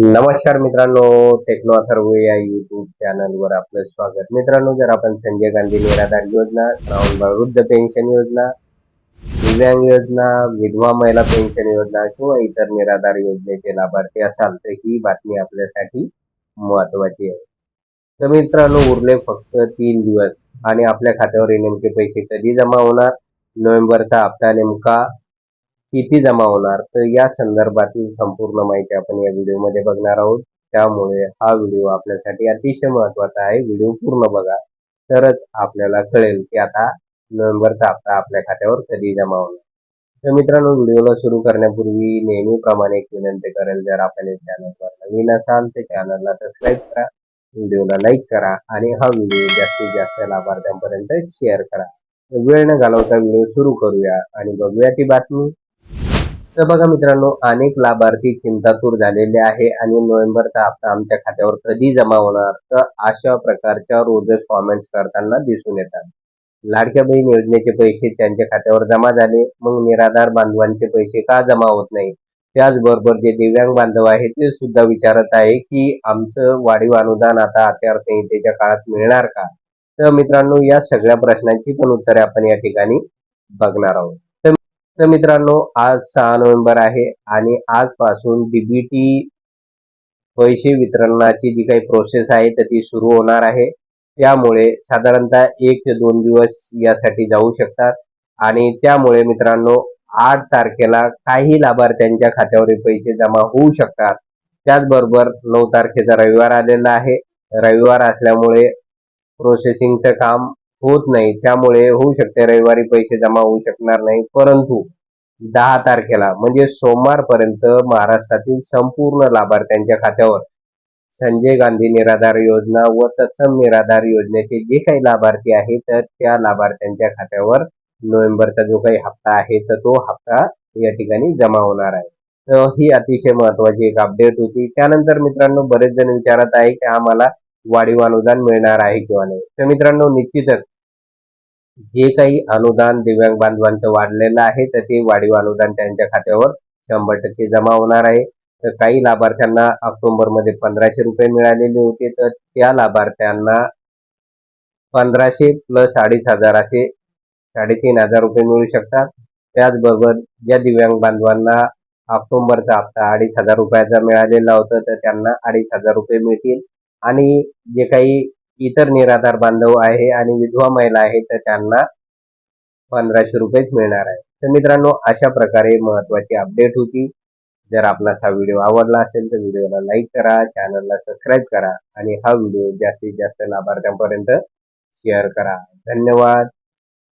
नमस्कार मित्रांनो टेक्नो अथर्व या युट्यूब चॅनलवर आपलं स्वागत. मित्रांनो जर आपण संजय गांधी निराधार योजना वृद्ध पेन्शन योजना दिव्यांग योजना विधवा महिला पेन्शन योजना किंवा इतर निराधार योजनेचे लाभार्थी असाल तर ही बातमी आपल्यासाठी महत्वाची आहे. तर मित्रांनो उरले फक्त तीन दिवस आणि आपल्या खात्यावर नेमके पैसे कधी जमा होणार? नोव्हेंबरचा हप्ता नेमका किती जमा होणार तर या संदर्भातील संपूर्ण माहिती आपण या व्हिडिओमध्ये बघणार आहोत. त्यामुळे हा व्हिडिओ आपल्यासाठी अतिशय महत्त्वाचा आहे. व्हिडिओ पूर्ण बघा. तरच आपल्याला कळेल की आता नोव्हेंबरचा हप्ता आपल्या खात्यावर कधी जमा होणार. तर मित्रांनो व्हिडिओला सुरू करण्यापूर्वी नेहमीप्रमाणे एक विनंती करेल जर आपण चॅनलवर नवीन असाल तर चॅनलला सबस्क्राईब करा व्हिडिओला लाईक करा आणि हा व्हिडिओ जास्तीत जास्त लाभार्थ्यांपर्यंत शेअर करा. वेळ न घालवता व्हिडिओ सुरू करूया आणि बघूया ती बातमी. तर बघा मित्रांनो अनेक लाभार्थी चिंतातूर झालेले आहे आणि नोव्हेंबरचा हप्ता आमच्या खात्यावर कधी जमा होणार? तर अशा प्रकारच्या रोजच कॉमेंट्स करताना दिसून येतात. लाडक्या बहीण योजनेचे पैसे त्यांच्या खात्यावर जमा झाले मग निराधार बांधवांचे पैसे का जमा होत नाही त्याचबरोबर जे दिव्यांग बांधव आहेत ते सुद्धा विचारत आहे की आमचं वाढीव अनुदान आता आचारसंहितेच्या काळात मिळणार का? तर मित्रांनो या सगळ्या प्रश्नांची पण उत्तरे आपण या ठिकाणी बघणार आहोत. तर मित्रांनो आज सहा नोव्हेंबर आहे आणि आजपासून डीबीटी पैसे वितरणाची जी काही प्रोसेस आहे तर ती सुरू होणार आहे. त्यामुळे साधारणतः एक ते दोन दिवस यासाठी जाऊ शकतात. आणि त्यामुळे मित्रांनो आठ तारखेला काही लाभार्थ्यांच्या खात्यावर पैसे जमा होऊ शकतात. त्याचबरोबर नऊ तारखेचा रविवार आलेला आहे. रविवार असल्यामुळे प्रोसेसिंगचं काम होत नाही. त्यामुळे होऊ शकते रविवारी पैसे जमा होऊ शकणार नाही. परंतु दहा तारखेला म्हणजे सोमवारपर्यंत महाराष्ट्रातील संपूर्ण लाभार्थ्यांच्या खात्यावर संजय गांधी निराधार योजना व तत्सम निराधार योजनेचे जे काही लाभार्थी आहेत तर त्या लाभार्थ्यांच्या खात्यावर नोव्हेंबरचा जो काही हप्ता आहे तर तो हप्ता या ठिकाणी जमा होणार आहे. तर ही अतिशय महत्वाची एक अपडेट होती. त्यानंतर मित्रांनो बरेच जण विचारत आहे की आम्हाला वाढीव अनुदान मिळणार आहे किंवा नाही. तर मित्रांनो निश्चितच जे काही अनुदान दिव्यांग बांधवांचं वाढलेलं आहे तर ते वाढीव अनुदान त्यांच्या खात्यावर शंभर टक्के जमा होणार आहे. तर काही लाभार्थ्यांना ऑक्टोबरमध्ये पंधराशे रुपये मिळालेले होते तर त्या लाभार्थ्यांना पंधराशे प्लस अडीच हजार असे साडेतीन हजार रुपये मिळू शकतात. त्याचबरोबर ज्या दिव्यांग बांधवांना ऑक्टोबरचा हप्ता अडीच हजार रुपयाचा मिळालेला होता तर त्यांना अडीच हजार रुपये मिळतील. आणि जे काही इतर निराधार बांधव आहे आणि विधवा महिला आहे तर त्यांना पंधराशे रुपयेच मिळणार आहे. तर मित्रांनो अशा प्रकारे महत्वाची अपडेट होती. जर आपणास हा व्हिडिओ आवडला असेल तर व्हिडिओला लाईक करा चॅनलला सबस्क्राईब करा आणि हा व्हिडिओ जास्तीत जास्त लाभार्थ्यांपर्यंत शेअर करा. धन्यवाद.